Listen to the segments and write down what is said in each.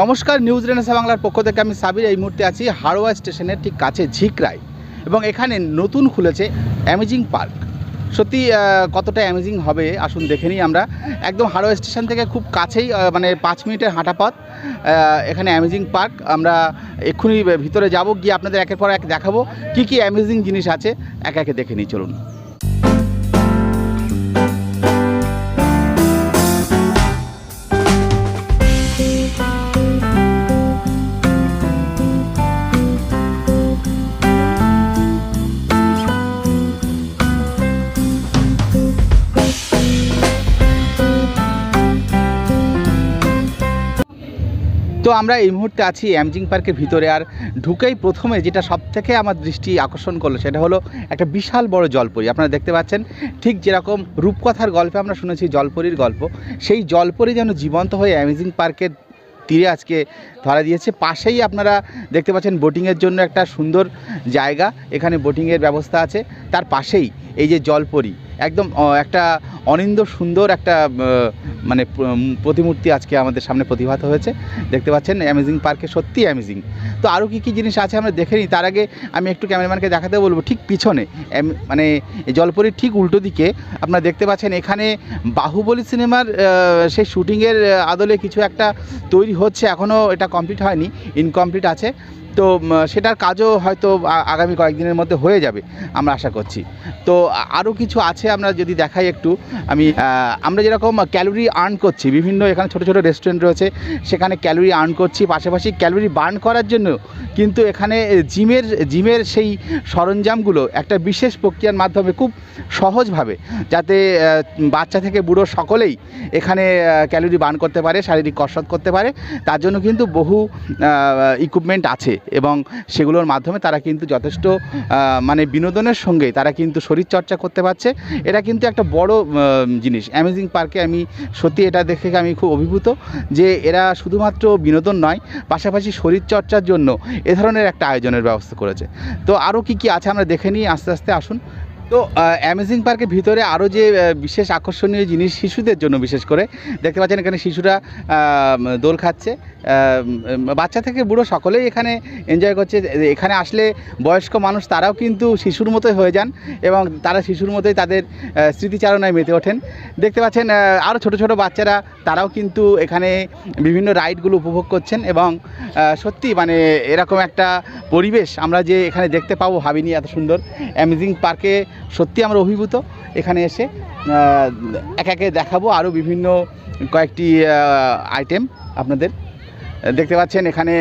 নমস্কার, news Renaissance বাংলার পক্ষ থেকে আমি সাবির। এই মুহূর্তে আছি হাড়োয়া স্টেশনের ঠিক কাছে ঝিকরাই এবং এখানে নতুন খুলেছে অ্যামেজিং পার্ক। সত্যি কতটা অ্যামেজিং হবে আসুন দেখে নিই আমরা। একদম হাড়োয়া স্টেশন থেকে খুব কাছেই মানে পাঁচ মিনিটের হাঁটা পথ এখানে অ্যামেজিং পার্ক। আমরা এক্ষুনি ভিতরে যাব, গিয়ে আপনাদের একের পর এক দেখাবো কী কী অ্যামেজিং জিনিস আছে। একে একে দেখে নিই, চলুন। তো আমরা এই মুহূর্তে আছি অ্যামজিং পার্কের ভিতরে আর ঢুকেই প্রথমে যেটা সব থেকে আমার দৃষ্টি আকর্ষণ করল সেটা হলো একটা বিশাল বড় জলপরি। আপনারা দেখতে পাচ্ছেন, ঠিক যেরকম রূপকথার গল্পে আমরা শুনেছি জলপরির গল্প, সেই জলপরি যেন জীবন্ত হয়ে অ্যামেজিং পার্কের তীরে আজকে ধরা দিয়েছে। পাশেই আপনারা দেখতে পাচ্ছেন বোটিংয়ের জন্য একটা সুন্দর জায়গা, এখানে বোটিংয়ের ব্যবস্থা আছে। তার পাশেই এই যে জলপরি একদম একটা অনিন্দ সুন্দর একটা মানে প্রতিমূর্তি আজকে আমাদের সামনে প্রতিভাত হয়েছে। দেখতে পাচ্ছেন অ্যামেজিং পার্কে সত্যি অ্যামেজিং তো আরও কী কী জিনিস আছে আমরা দেখে নিই? তার আগে আমি একটু ক্যামেরাম্যানকে দেখাতে বলব, ঠিক পিছনে মানে জলপরির ঠিক উল্টো দিকে আপনারা দেখতে পাচ্ছেন, এখানে বাহুবলী সিনেমার সেই শুটিংয়ের আদলে কিছু একটা তৈরি হচ্ছে এখনও এটা কমপ্লিট হয়নি ইনকমপ্লিট আছে। তো সেটার কাজও হয়তো আগামী কয়েকদিনের মধ্যে হয়ে যাবে, আমরা আশা করছি। তো আরও কিছু আছে আমরা যদি দেখাই একটু, আমি আমরা যেরকম ক্যালোরি আর্ন করছি, বিভিন্ন এখানে ছোটো ছোটো রেস্টুরেন্ট রয়েছে, সেখানে ক্যালোরি আর্ন করছি, পাশাপাশি ক্যালোরি বার্ন করার জন্য কিন্তু এখানে জিমের জিমের সেই সরঞ্জামগুলো একটা বিশেষ প্রক্রিয়ার মাধ্যমে খুব সহজভাবে যাতে বাচ্চা থেকে বুড়ো সকলেই এখানে ক্যালোরি বার্ন করতে পারে, শারীরিক কসরত করতে পারে, তার জন্য কিন্তু বহু ইকুইপমেন্ট আছে। এবং সেগুলোর মাধ্যমে তারা কিন্তু যথেষ্ট মানে বিনোদনের সঙ্গে তারা কিন্তু শরীরচর্চা করতে পারছে। এটা কিন্তু একটা বড় জিনিস। অ্যামেজিং পার্কে আমি সত্যি এটা দেখে আমি খুব অভিভূত যে এরা শুধুমাত্র বিনোদন নয়, পাশাপাশি শরীরচর্চার জন্য এ ধরনের একটা আয়োজনের ব্যবস্থা করেছে। তো আরও কি কি আছে আমরা দেখে নিই, আস্তে আস্তে আসুন। তো অ্যামেজিং পার্কের ভিতরে আরও যে বিশেষ আকর্ষণীয় জিনিস শিশুদের জন্য বিশেষ করে, দেখতে পাচ্ছেন এখানে শিশুরা দোল খাচ্ছে। বাচ্চা থেকে বুড়ো সকলেই এখানে এনজয় করছে। এখানে আসলে বয়স্ক মানুষ তারাও কিন্তু শিশুর মতোই হয়ে যান এবং তারা শিশুর মতোই তাদের স্মৃতিচারণায় মেতে ওঠেন। দেখতে পাচ্ছেন আরও ছোট ছোট বাচ্চারা তারাও কিন্তু এখানে বিভিন্ন রাইডগুলো উপভোগ করছেন এবং সত্যি মানে এরকম একটা পরিবেশ আমরা যে এখানে দেখতে পাবো ভাবিনি এত সুন্দর। অ্যামেজিং পার্কে সত্যি আমরা অভিভূত। এখানে এসে এক একে দেখাবো আরও বিভিন্ন কয়েকটি আইটেম আপনাদের। দেখতে পাচ্ছেন এখানে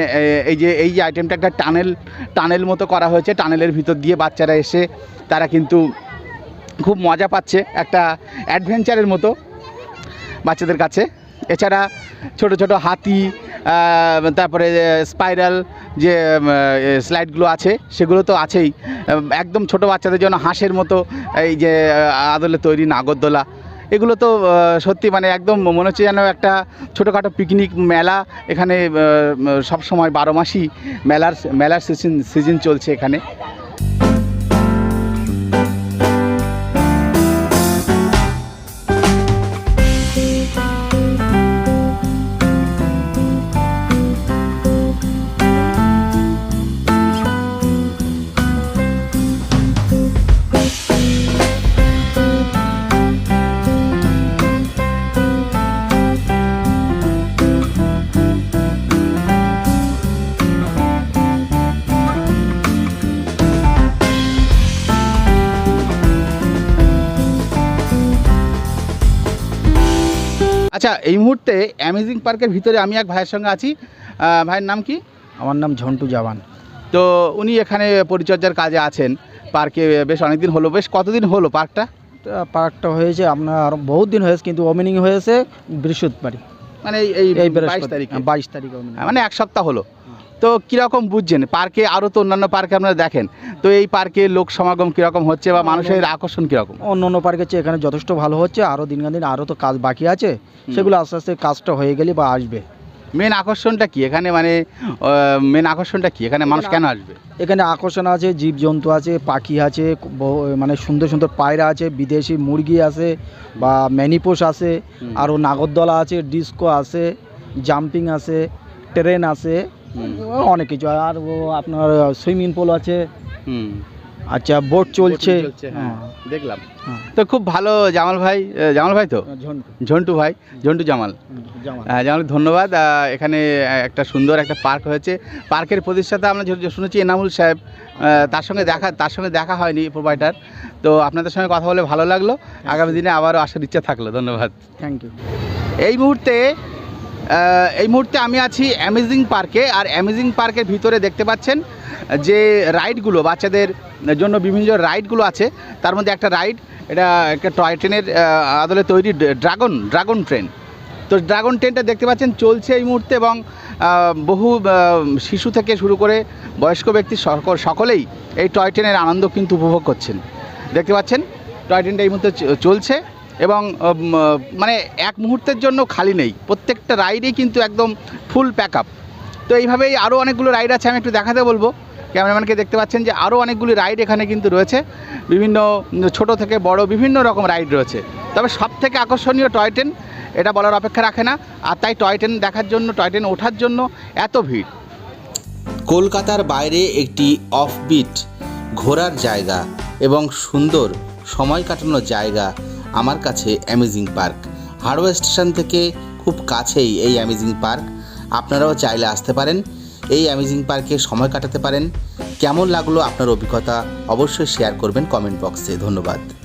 এই যে এই যে আইটেমটা একটা টানেল টানেল মতো করা হয়েছে। টানেলের ভিতর দিয়ে বাচ্চারা এসে তারা কিন্তু খুব মজা পাচ্ছে। একটা অ্যাডভেঞ্চারের মতো বাচ্চাদের কাছে। এছাড়া ছোট ছোট হাতি তারপরে স্পাইরাল যে স্লাইডগুলো আছে, সেগুলো তো আছেই। একদম ছোট বাচ্চাদের জন্য হাঁসের মতো, এই যে আদলে তৈরি নাগরদোলা। এগুলো তো সত্যি মানে একদম মনে হচ্ছে যেন একটা ছোটোখাটো পিকনিক মেলা। এখানে সব সময় বারো মাসই মেলার মেলার সিজন সিজন চলছে এখানে। আচ্ছা এই মুহূর্তে অ্যামেজিং পার্কের ভিতরে আমি এক ভাইয়ের সঙ্গে আছি। ভাইয়ের নাম কি? আমার নাম ঝন্টু জওয়ান। তো উনি এখানে পরিচর্যার কাজে আছেন। পার্কে বেশ অনেকদিন হলো বেশ কতদিন হলো পার্কটা? পার্কটা হয়েছে আপনার বহুত দিন হয়েছে কিন্তু ওপেনিং হয়েছে বৃহস্পতিবারই। মানে এই বাইশ তারিখ? বাইশ তারিখ মানে এক সপ্তাহ হলো? তো কীরকম বুঝছেন? পার্কে আরও তো অন্যান্য পার্কে আপনারা দেখেন। তো এই পার্কে লোক সমাগম কীরকম হচ্ছে বা মানুষের আকর্ষণ কীরকম? অন্য অন্য পার্কের চেয়ে এখানে যথেষ্ট ভালো হচ্ছে। আরও দিন দিন আরও তো কাজ বাকি আছে। সেগুলো আস্তে আস্তে কাজটা হয়ে গেলে বা আসবে। মেন আকর্ষণটা কি? এখানে মানে মেন আকর্ষণটা কি? এখানে মানুষ কেন আসবে? এখানে আকর্ষণ আছে জীবজন্তু আছে পাখি আছে মানে সুন্দর সুন্দর পায়রা আছে বিদেশি মুরগি আছে বা ম্যানিপোষ আছে আরও নাগরদোলা আছে ডিস্কো আছে জাম্পিং আছে ট্রেন আছে। অনেক কিছু। আর ও আপনার সুইমিং পুল আছে। হুম। আচ্ছা বোট চলছে। Boating হ্যাঁ দেখলাম। হ্যাঁ। তো খুব ভালো জামাল ভাই জামাল ভাই তো? ঝন্টু। ভাই ঝন্টু জামাল। জামাল। ধন্যবাদ। এখানে একটা সুন্দর একটা পার্ক হয়েছে। পার্কের প্রতিষ্ঠাতা আমরা শুনেছি এনামুল সাহেব। তার সঙ্গে দেখা তার সঙ্গে দেখা হয়নি প্রোভাইডার। তো আপনাদের সঙ্গে কথা বলে ভালো লাগল। আগামী দিনে আবারও আসার ইচ্ছা থাকল। ধন্যবাদ। থ্যাংক ইউ এই মুহূর্তে এই মুহূর্তে আমি আছি অ্যামেজিং পার্কে আর অ্যামেজিং পার্কের ভিতরে দেখতে পাচ্ছেন যে রাইডগুলো বাচ্চাদের জন্য বিভিন্ন রাইডগুলো আছে। তার মধ্যে একটা রাইড এটা একটা টয় ট্রেনের আদলে তৈরি ড্রাগন ড্রাগন ট্রেন তো ড্রাগন ট্রেনটা দেখতে পাচ্ছেন, চলছে এই মুহূর্তে এবং বহু শিশু থেকে শুরু করে বয়স্ক ব্যক্তি সকল, সকলেই এই টয় ট্রেনের আনন্দ কিন্তু উপভোগ করছেন। দেখতে পাচ্ছেন টয় ট্রেনটা এই মুহূর্তে চলছে। এবং মানে এক মুহূর্তের জন্য খালি নেই। প্রত্যেকটা রাইডই কিন্তু একদম ফুল প্যাক আপ তো এইভাবেই আরও অনেকগুলো রাইড আছে, আমি একটু দেখাতে বলব। ক্যামেরাম্যানকে দেখতে পাচ্ছেন যে আরও অনেকগুলি রাইড এখানে কিন্তু রয়েছে। বিভিন্ন ছোট থেকে বড় বিভিন্ন রকম রাইড রয়েছে। তবে সব থেকে আকর্ষণীয় টয় ট্রেন, এটা বলার অপেক্ষা রাখে না। আর তাই টয় ট্রেন দেখার জন্য, টয় ট্রেন ওঠার জন্য এত ভিড়। কলকাতার বাইরে একটি অফবিট ঘোরার জায়গা এবং সুন্দর সময় কাটানোর জায়গা আমার কাছে অ্যামেজিং পার্ক। হার্ডওয়্যার স্টেশন থেকে খুব কাছেই এই অ্যামেজিং পার্ক। আপনারাও চাইলে আসতে পারেন। এই অ্যামেজিং পার্কে সময় কাটাতে পারেন। কেমন লাগল আপনার অভিজ্ঞতা অবশ্যই শেয়ার করবেন কমেন্ট বক্সে। ধন্যবাদ।